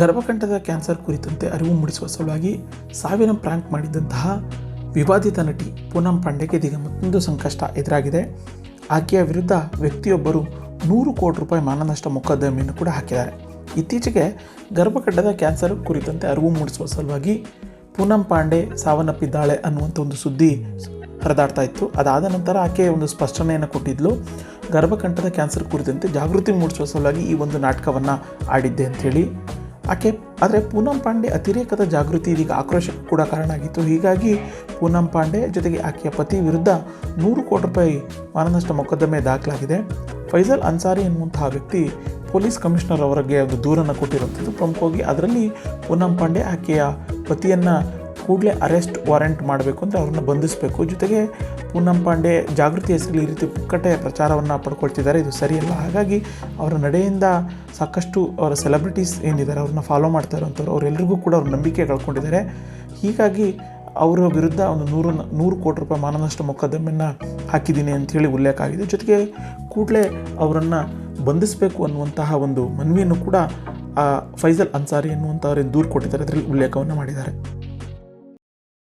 ಗರ್ಭಕಂಠದ cancer ಕುರಿತಂತೆ ಅರಿವು ಮೂಡಿಸುವ ಸಲುವಾಗಿ ಸಾವಿನ ಪ್ರ್ಯಾಂಕ್ ಮಾಡಿದಂತಹ ವಿವಾದಿತ ನಟಿ ಪೂನಂ ಪಾಂಡೆಗೆ ಇದೀಗ ಮತ್ತೊಂದು ಸಂಕಷ್ಟ ಎದುರಾಗಿದೆ. ಆಕೆಯ ವಿರುದ್ಧ ವ್ಯಕ್ತಿಯೊಬ್ಬರು ನೂರು ಕೋಟಿ ರೂಪಾಯಿ ಮಾನನಷ್ಟ ಮೊಕದ್ದಮೆಯನ್ನು ಕೂಡ ಹಾಕಿದ್ದಾರೆ. ಇತ್ತೀಚೆಗೆ ಗರ್ಭಕಂಠದ ಕ್ಯಾನ್ಸರ್ ಕುರಿತಂತೆ ಅರಿವು ಮೂಡಿಸುವ ಸಲುವಾಗಿ ಪೂನಂ ಪಾಂಡೆ ಸಾವನ್ನಪ್ಪಿದ್ದಾಳೆ ಅನ್ನುವಂಥ ಒಂದು ಸುದ್ದಿ ಹರಿದಾಡ್ತಾ ಇತ್ತು. ಅದಾದ ನಂತರ ಆಕೆ ಒಂದು ಸ್ಪಷ್ಟನೆಯನ್ನು ಕೊಟ್ಟಿದ್ಲು. ಗರ್ಭಕಂಠದ ಕ್ಯಾನ್ಸರ್ ಕುರಿತಂತೆ ಜಾಗೃತಿ ಮೂಡಿಸುವ ಸಲುವಾಗಿ ಈ ಒಂದು ನಾಟಕವನ್ನು ಆಡಿದ್ದೆ ಅಂಥೇಳಿ ಆಕೆ ಆದರೆ ಪೂನಂ ಪಾಂಡೆ ಅತಿರೇಕದ ಜಾಗೃತಿ ಇದೀಗ ಆಕ್ರೋಶಕ್ಕೆ ಕೂಡ ಕಾರಣ ಆಗಿತ್ತು. ಹೀಗಾಗಿ ಪೂನಂ ಪಾಂಡೆ ಜೊತೆಗೆ ಆಕೆಯ ಪತಿ ವಿರುದ್ಧ ನೂರು ಕೋಟಿ ರೂಪಾಯಿ ಮಾನನಷ್ಟ ಮೊಕದ್ದಮೆ ದಾಖಲಾಗಿದೆ. ಫೈಜಲ್ ಅನ್ಸಾರಿ ಎನ್ನುವಂತಹ ವ್ಯಕ್ತಿ ಪೊಲೀಸ್ ಕಮಿಷನರ್ ಅವರಿಗೆ ಒಂದು ದೂರನ್ನು ಕೊಟ್ಟಿರುವಂಥದ್ದು. ಪ್ರಮುಖವಾಗಿ ಅದರಲ್ಲಿ ಪೂನಂ ಪಾಂಡೆ ಆಕೆಯ ಪತಿಯನ್ನು ಕೂಡಲೇ ಅರೆಸ್ಟ್ ವಾರೆಂಟ್ ಮಾಡಬೇಕು ಅಂದರೆ ಅವ್ರನ್ನ ಬಂಧಿಸಬೇಕು. ಜೊತೆಗೆ ಪೂನಂ ಪಾಂಡೆ ಜಾಗೃತಿ ಹೆಸರಲ್ಲಿ ಈ ರೀತಿ ಪುಕ್ಕಟೆ ಪ್ರಚಾರವನ್ನು ಪಡ್ಕೊಳ್ತಿದ್ದಾರೆ. ಇದು ಸರಿಯಲ್ಲ. ಹಾಗಾಗಿ ಅವರ ನಡೆಯಿಂದ ಸಾಕಷ್ಟು ಅವರ ಸೆಲೆಬ್ರಿಟೀಸ್ ಏನಿದ್ದಾರೆ, ಅವ್ರನ್ನ ಫಾಲೋ ಮಾಡ್ತಾ ಇರೋಂಥವ್ರು ಅವರೆಲ್ಲರಿಗೂ ಕೂಡ ಅವ್ರ ನಂಬಿಕೆ ಕಳ್ಕೊಂಡಿದ್ದಾರೆ. ಹೀಗಾಗಿ ಅವರ ವಿರುದ್ಧ ಒಂದು ನೂರು ನೂರು ಕೋಟಿ ರೂಪಾಯಿ ಮಾನನಷ್ಟ ಮೊಕದ್ದಮೆಯನ್ನು ಹಾಕಿದ್ದೀನಿ ಅಂಥೇಳಿ ಉಲ್ಲೇಖ ಆಗಿದೆ. ಜೊತೆಗೆ ಕೂಡಲೇ ಅವರನ್ನು ಬಂಧಿಸಬೇಕು ಅನ್ನುವಂತಹ ಒಂದು ಮನವಿಯನ್ನು ಕೂಡ ಫೈಜಲ್ ಅನ್ಸಾರಿ ಎನ್ನುವಂಥವ್ರೇನು ದೂರು ಕೊಟ್ಟಿದ್ದಾರೆ. ಅದರಲ್ಲಿ ಉಲ್ಲೇಖವನ್ನು ಮಾಡಿದ್ದಾರೆ.